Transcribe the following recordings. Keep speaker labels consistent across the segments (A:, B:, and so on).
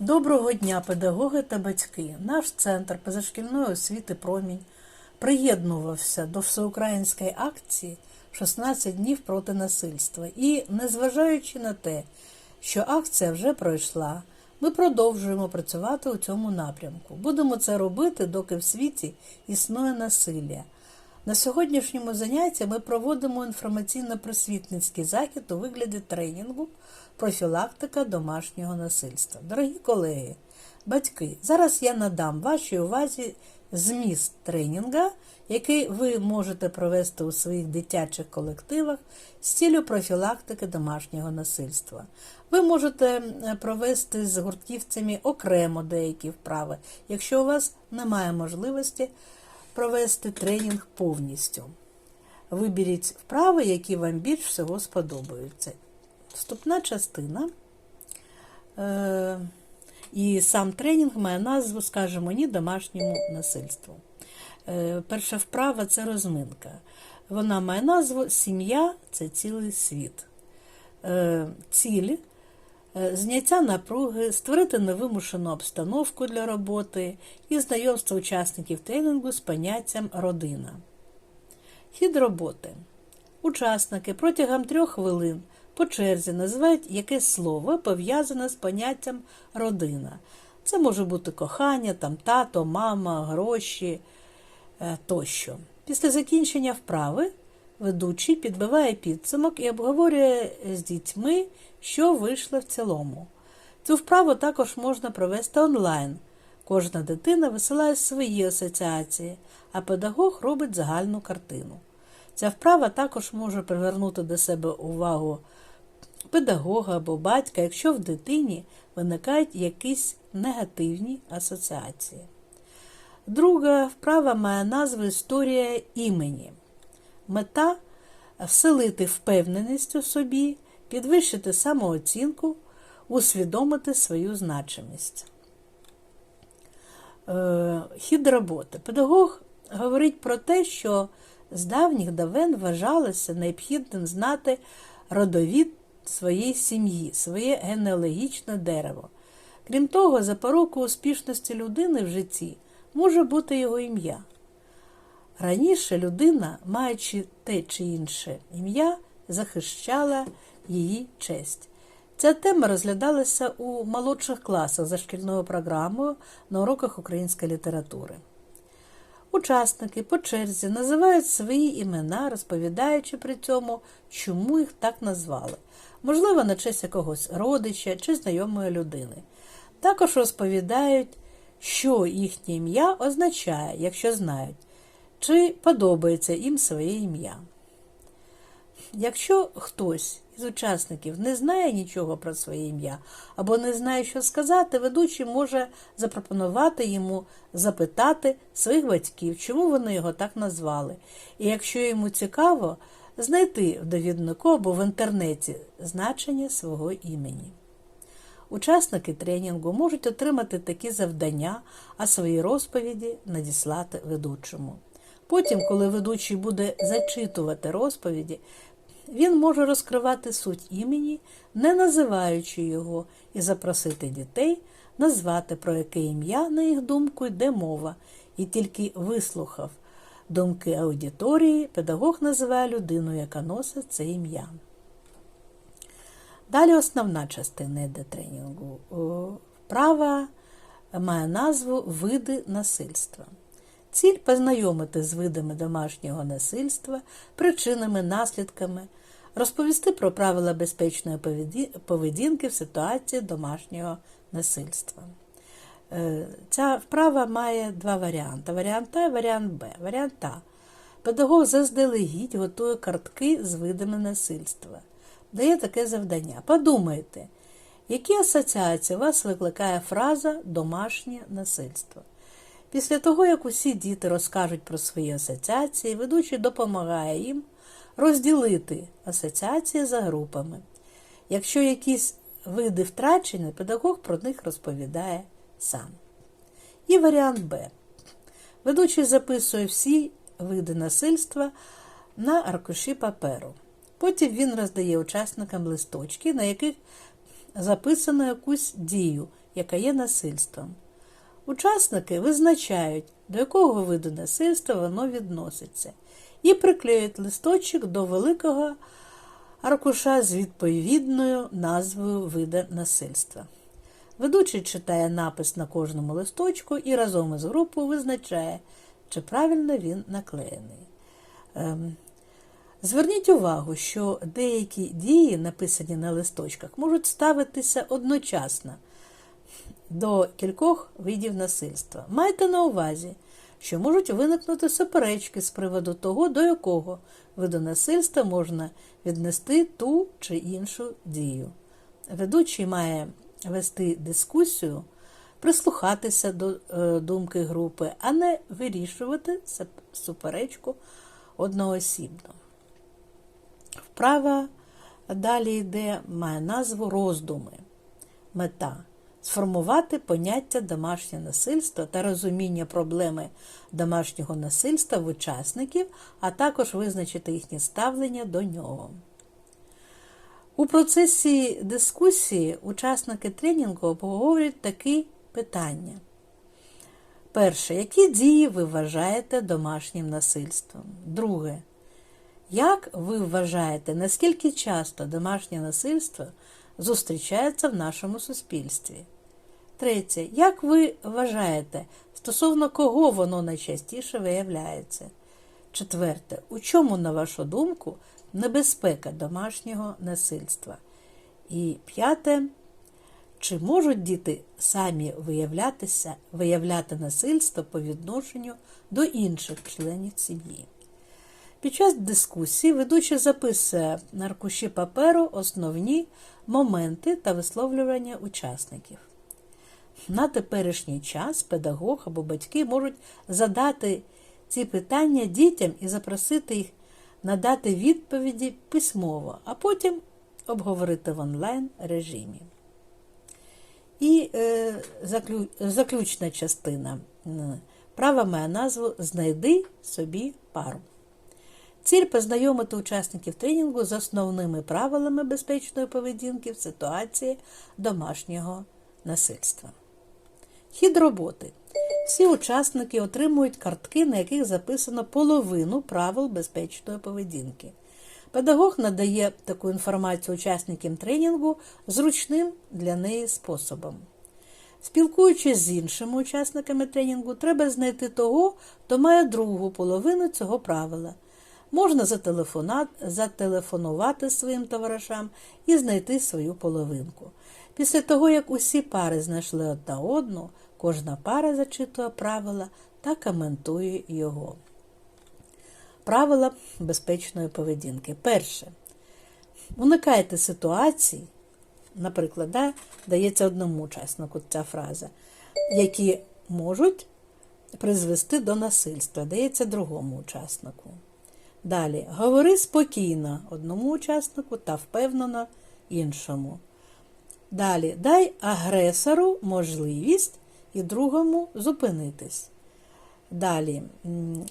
A: Доброго дня, педагоги та батьки. Наш центр позашкільної освіти Промінь приєднувався до всеукраїнської акції 16 днів проти насильства. І, незважаючи на те, що акція вже пройшла, ми продовжуємо працювати у цьому напрямку. Будемо це робити, доки в світі існує насилля. На сьогоднішньому занятті ми проводимо інформаційно-просвітницький захід у вигляді тренінгу профілактика домашнього насильства. Дорогі колеги, батьки, зараз я надам вашій увазі зміст тренінга, який ви можете провести у своїх дитячих колективах з цілею профілактики домашнього насильства. Ви можете провести з гуртківцями окремо деякі вправи, якщо у вас немає можливості провести тренінг повністю. Виберіть вправи, які вам більш всього сподобаються. Вступна частина. Е, і сам тренінг має назву Скажемо ні домашньому насильству. Е, перша вправа це розминка. Вона має назву Сім'я це цілий світ. Е, ціль е, зняття напруги, створити невимушену обстановку для роботи і знайомство учасників тренінгу з поняттям родина. Хід роботи. Учасники протягом трьох хвилин по черзі називають якесь слово, пов'язане з поняттям родина. Це може бути кохання, там тато, мама, гроші е, тощо. Після закінчення вправи ведучий підбиває підсумок і обговорює з дітьми, що вийшло в цілому. Цю вправу також можна провести онлайн. Кожна дитина висилає свої асоціації, а педагог робить загальну картину. Ця вправа також може привернути до себе увагу педагога або батька, якщо в дитині виникають якісь негативні асоціації. Друга вправа має назву Історія імені. Мета вселити впевненість у собі, підвищити самооцінку, усвідомити свою значимість. Е, Хід роботи. Педагог говорить про те, що з давніх давен вважалося необхідним знати родовід своєї сім'ї, своє генеалогічне дерево. Крім того, запорукою успішності людини в житті може бути його ім'я. Раніше людина, маючи те чи інше ім'я, захищала її честь. Ця тема розглядалася у молодших класах за шкільною програмою на уроках української літератури. Учасники по черзі називають свої імена, розповідаючи при цьому, чому їх так назвали, можливо, на честь якогось родича чи знайомої людини. Також розповідають, що їхнє ім'я означає, якщо знають, чи подобається їм своє ім'я. Якщо хтось із учасників не знає нічого про своє ім'я або не знає, що сказати, ведучий може запропонувати йому запитати своїх батьків, чому вони його так назвали. І якщо йому цікаво, знайти в довіднику або в інтернеті значення свого імені. Учасники тренінгу можуть отримати такі завдання, а свої розповіді надіслати ведучому. Потім, коли ведучий буде зачитувати розповіді, він може розкривати суть імені, не називаючи його, і запросити дітей назвати, про яке ім'я, на їх думку, йде мова, і тільки вислухав думки аудиторії, педагог називає людину, яка носить це ім'я. Далі основна частина йде тренінгу. Вправа має назву Види насильства. Ціль познайомити з видами домашнього насильства, причинами, наслідками, розповісти про правила безпечної поведінки в ситуації домашнього насильства. Е, Ця вправа має два варіанти: варіант А і варіант Б. Варіант А. Педагог заздалегідь готує картки з видами насильства. Дає таке завдання. Подумайте, які асоціації у вас викликає фраза домашнє насильство. Після того, як усі діти розкажуть про свої асоціації, ведучий допомагає їм розділити асоціації за групами. Якщо якісь види втрачені, педагог про них розповідає сам. І варіант Б. Ведучий записує всі види насильства на аркуші паперу. Потім він роздає учасникам листочки, на яких записано якусь дію, яка є насильством. Учасники визначають, до якого виду насильства воно відноситься, і приклеюють листочок до великого аркуша з відповідною назвою вида насильства. Ведучий читає напис на кожному листочку і разом із групою визначає, чи правильно він наклеєний. Ем, Зверніть увагу, що деякі дії, написані на листочках, можуть ставитися одночасно до кількох видів насильства. Майте на увазі, що можуть виникнути суперечки з приводу того, до якого виду насильства можна віднести ту чи іншу дію. Ведучий має вести дискусію, прислухатися до е, думки групи, а не вирішувати суперечку одноосібно. Вправа далі йде, має назву роздуми. Мета сформувати поняття домашнє насильство та розуміння проблеми домашнього насильства в учасників, а також визначити їхнє ставлення до нього. У процесі дискусії учасники тренінгу обговорюють такі питання. Перше, які дії ви вважаєте домашнім насильством? Друге, як ви вважаєте, наскільки часто домашнє насильство зустрічається в нашому суспільстві? Третє. Як ви вважаєте, стосовно кого воно найчастіше виявляється? Четверте. У чому, на вашу думку, небезпека домашнього насильства? І п'яте. Чи можуть діти самі виявлятися, виявляти насильство по відношенню до інших членів сім'ї? Під час дискусії ведучий записує на аркуші паперу основні моменти та висловлювання учасників. На теперішній час педагог або батьки можуть задати ці питання дітям і запросити їх надати відповіді письмово, а потім обговорити в онлайн режимі. І е, заклю, заключна частина має назву Знайди собі пару. Ціль познайомити учасників тренінгу з основними правилами безпечної поведінки в ситуації домашнього насильства. Хід роботи. Всі учасники отримують картки, на яких записано половину правил безпечної поведінки. Педагог надає таку інформацію учасникам тренінгу зручним для неї способом. Спілкуючись з іншими учасниками тренінгу, треба знайти того, хто має другу половину цього правила. Можна зателефонувати своїм товаришам і знайти свою половинку. Після того, як усі пари знайшли одна одну, кожна пара зачитує правила та коментує його. Правила безпечної поведінки. Перше. Уникайте ситуацій, наприклад, да, дається одному учаснику ця фраза, які можуть призвести до насильства, дається другому учаснику. Далі, говори спокійно одному учаснику та впевнено іншому. Далі, дай агресору можливість і другому зупинитись. Далі,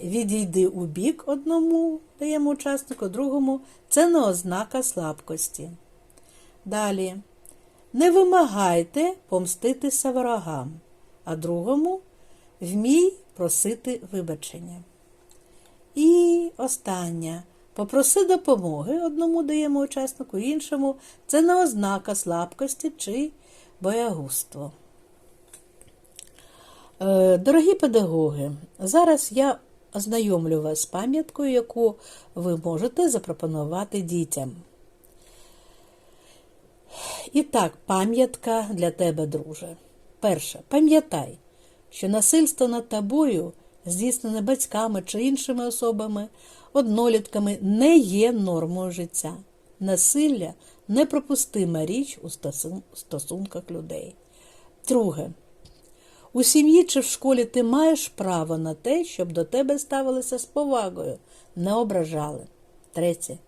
A: відійди у бік одному даємо учаснику, другому це не ознака слабкості. Далі, не вимагайте помститися ворогам, а другому вмій просити вибачення. І останнє. Попроси допомоги одному даємо учаснику, іншому це не ознака слабкості чи боягузтво. Е, дорогі педагоги, зараз я ознайомлю вас з пам'яткою, яку ви можете запропонувати дітям. І так, пам'ятка для тебе, друже. Перше, пам'ятай, що насильство над тобою здійснене батьками чи іншими особами, однолітками, не є нормою життя. Насилля непропустима річ у стосунках людей. Друге. У сім'ї чи в школі ти маєш право на те, щоб до тебе ставилися з повагою, не ображали. Третє.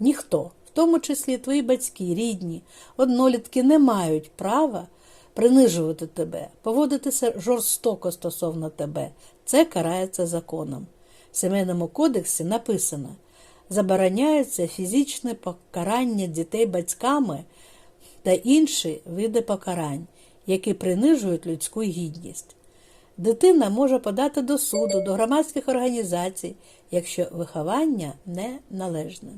A: Ніхто, в тому числі твої батьки, рідні, однолітки, не мають права принижувати тебе, поводитися жорстоко стосовно тебе. Це карається законом. В Сімейному кодексі написано: забороняється фізичне покарання дітей батьками та інші види покарань. які принижують людську гідність. Дитина може подати до суду, до громадських організацій, якщо виховання не належне.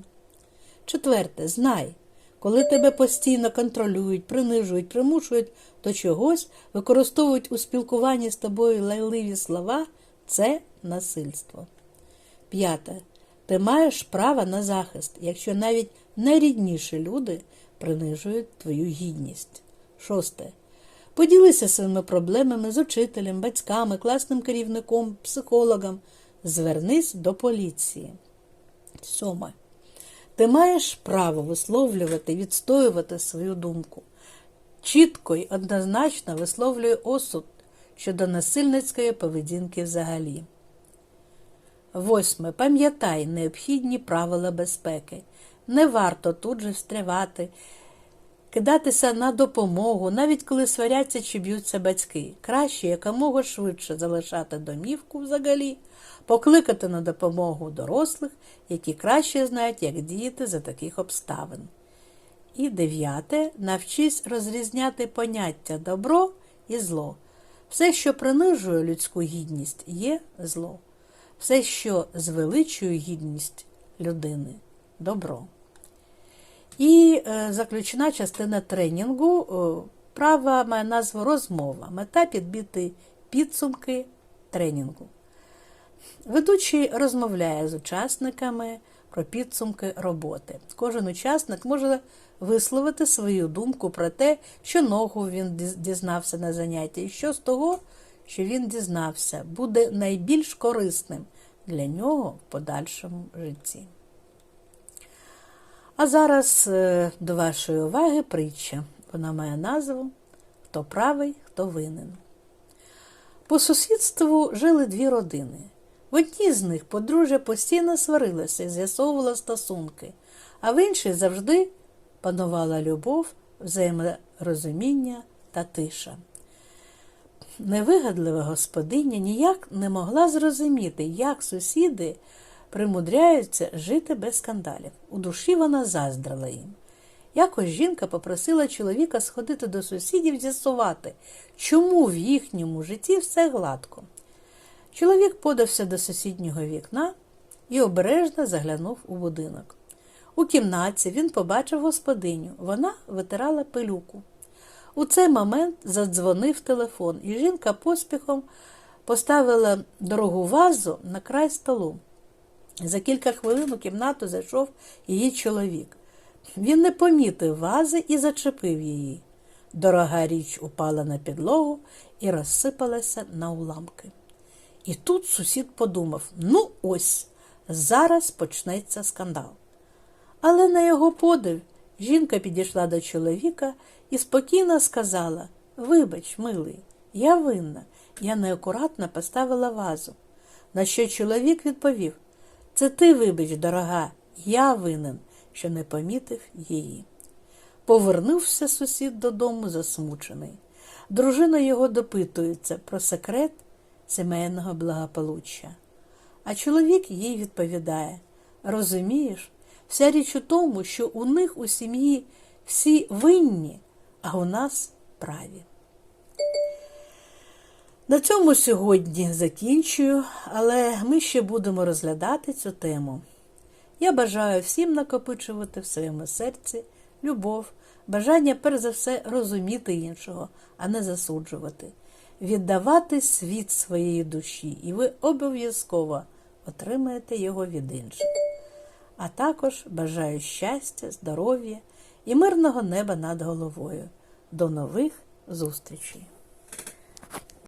A: Четверте, знай, коли тебе постійно контролюють, принижують, примушують до чогось, використовують у спілкуванні з тобою лайливі слова, це насильство. П'яте. Ти маєш право на захист, якщо навіть найрідніші люди принижують твою гідність. Шосте. Поділися своїми проблемами з учителем, батьками, класним керівником, психологом. Звернись до поліції. Сьоме. Ти маєш право висловлювати, відстоювати свою думку. Чітко й однозначно висловлює осуд щодо насильницької поведінки взагалі. Восьме. Пам'ятай необхідні правила безпеки. Не варто тут же встрявати, кидатися на допомогу, навіть коли сваряться чи б'ються батьки. Краще якомога швидше залишати домівку взагалі, покликати на допомогу дорослих, які краще знають, як діяти за таких обставин. І дев'яте. Навчись розрізняти поняття добро і зло. Все, що принижує людську гідність, є зло. Все, що звеличує гідність людини добро. І е, заключна частина тренінгу е, права має назву розмова. Мета підбити підсумки тренінгу. Ведучий розмовляє з учасниками про підсумки роботи. Кожен учасник може висловити свою думку про те, що ногу він дізнався на занятті, і що з того, що він дізнався, буде найбільш корисним для нього в подальшому житті. А зараз е, до вашої уваги притча. Вона має назву Хто правий, хто винен. По сусідству жили дві родини. В одній з них подружжя постійно сварилася і з'ясовувала стосунки, а в іншій завжди панувала любов, взаєморозуміння та тиша. Невигадлива господиня ніяк не могла зрозуміти, як сусіди примудряються жити без скандалів. У душі вона заздрила їм. Якось жінка попросила чоловіка сходити до сусідів з'ясувати, чому в їхньому житті все гладко. Чоловік подався до сусіднього вікна і обережно заглянув у будинок. У кімнаті він побачив господиню. Вона витирала пилюку. У цей момент задзвонив телефон, і жінка поспіхом поставила дорогу вазу на край столу. За кілька хвилин у кімнату зайшов її чоловік. Він не помітив вази і зачепив її. Дорога річ упала на підлогу і розсипалася на уламки. І тут сусід подумав: ну ось, зараз почнеться скандал. Але на його подив жінка підійшла до чоловіка і спокійно сказала: Вибач, милий, я винна, я неакуратно поставила вазу. На що чоловік відповів: Це ти, вибач, дорога, я винен, що не помітив її. Повернувся сусід додому засмучений. Дружина його допитується про секрет сімейного благополуччя. А чоловік їй відповідає: Розумієш, вся річ у тому, що у них у сім'ї всі винні, а у нас праві. На цьому сьогодні закінчую, але ми ще будемо розглядати цю тему. Я бажаю всім накопичувати в своєму серці любов, бажання перш за все розуміти іншого, а не засуджувати, віддавати світ своєї душі, і ви обов'язково отримаєте його від інших. А також бажаю щастя, здоров'я і мирного неба над головою. До нових зустрічей!